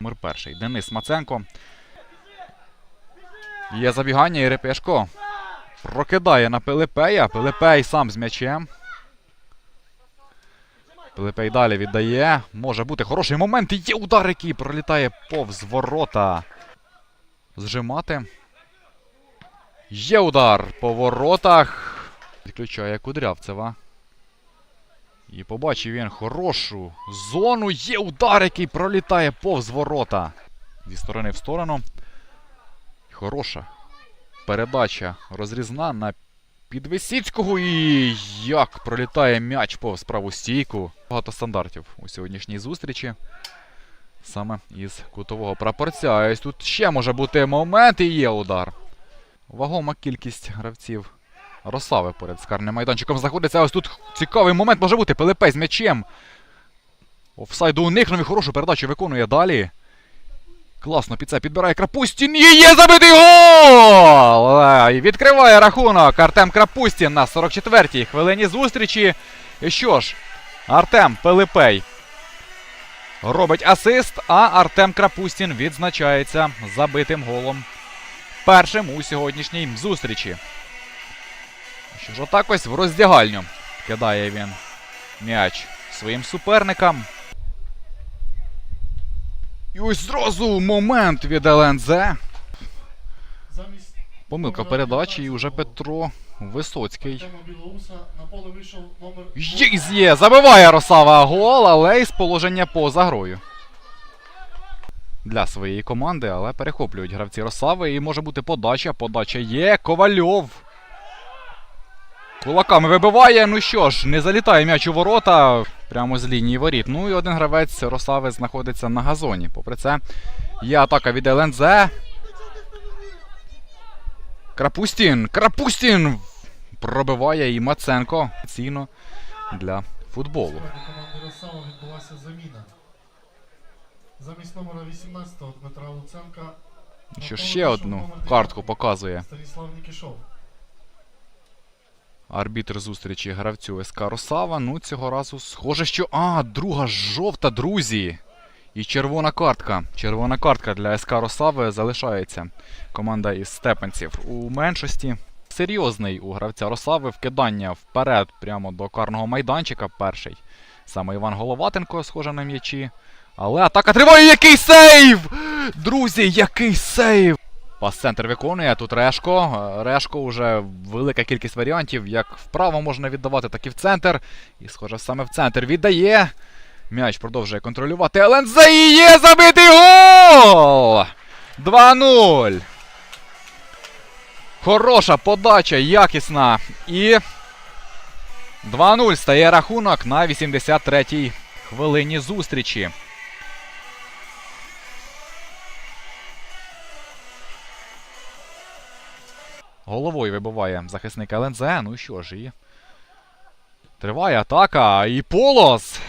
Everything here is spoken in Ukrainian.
Номер перший. Денис Маценко. Є забігання і Репешко. Прокидає на Пилипея. Пилипей сам з м'ячем. Пилипей далі віддає. Може бути хороший момент. Є удар, який пролітає повз ворота. Зжимати. Є удар по воротах. Відключає Кудрявцева. І побачив він хорошу зону. Є удар, який пролітає повз ворота. Зі сторони в сторону. Хороша передача розрізна на Підвисіцького. І як пролітає м'яч повз праву стійку. Багато стандартів у сьогоднішній зустрічі. Саме із кутового прапорця. Ось тут ще може бути момент і є удар. Вагома кількість гравців Росави поряд з карним майданчиком знаходиться. Ось тут цікавий момент може бути. Пилипей з м'ячем. Офсайду уникнув і хорошу передачу виконує далі. Класно під це підбирає Крапустін. І є забитий гол! Е, І відкриває рахунок Артем Крапустін на 44-й хвилині зустрічі. І що ж, Артем Пилипей робить асист, а Артем Крапустін відзначається забитим голом. Першим у сьогоднішній зустрічі. Що ж, отак ось в роздягальню кидає він м'яч своїм суперникам. І ось зразу момент від ЛНЗ. Помилка передачі, і вже Петро Висоцький. Є, забиває Росава гол, але із положення поза грою. Для своєї команди, але перехоплюють гравці Росави. І може бути подача. Подача є. Ковальов. Кулаками вибиває. Ну що ж, не залітає м'яч у ворота прямо з лінії воріт. Ну і один гравець Росави знаходиться на газоні. Попри це, є атака від ЛНЗ. Крапустін! Крапустін! Пробиває і Маценко. Цінно для футболу. команди відбулася заміна. Замість номера 18 Дмитра Луценка Що ще одну картку показує Станіслав Нікішов. Арбітр зустрічі гравцю СК Росава. Ну, цього разу схоже, що. А, друга жовта, друзі. І червона картка. Червона картка для СК Росави залишається. Команда із степенців у меншості. Серйозний у гравця Росави вкидання вперед прямо до карного майданчика. Перший. Саме Іван Головатенко, схоже на м'ячі. Але атака триває. Який сейв! Друзі, який сейв! Пас-центр виконує. Тут Решко. Решко вже велика кількість варіантів. Як вправо можна віддавати, так і в центр. І, схоже, саме в центр віддає. М'яч продовжує контролювати. ЛНЗ і є забитий гол! 2-0. Хороша подача, якісна. І 2-0 стає рахунок на 83-й хвилині зустрічі. Головою вибиває захисник ЛНЗ. Ну що ж, і. Триває атака. І Полос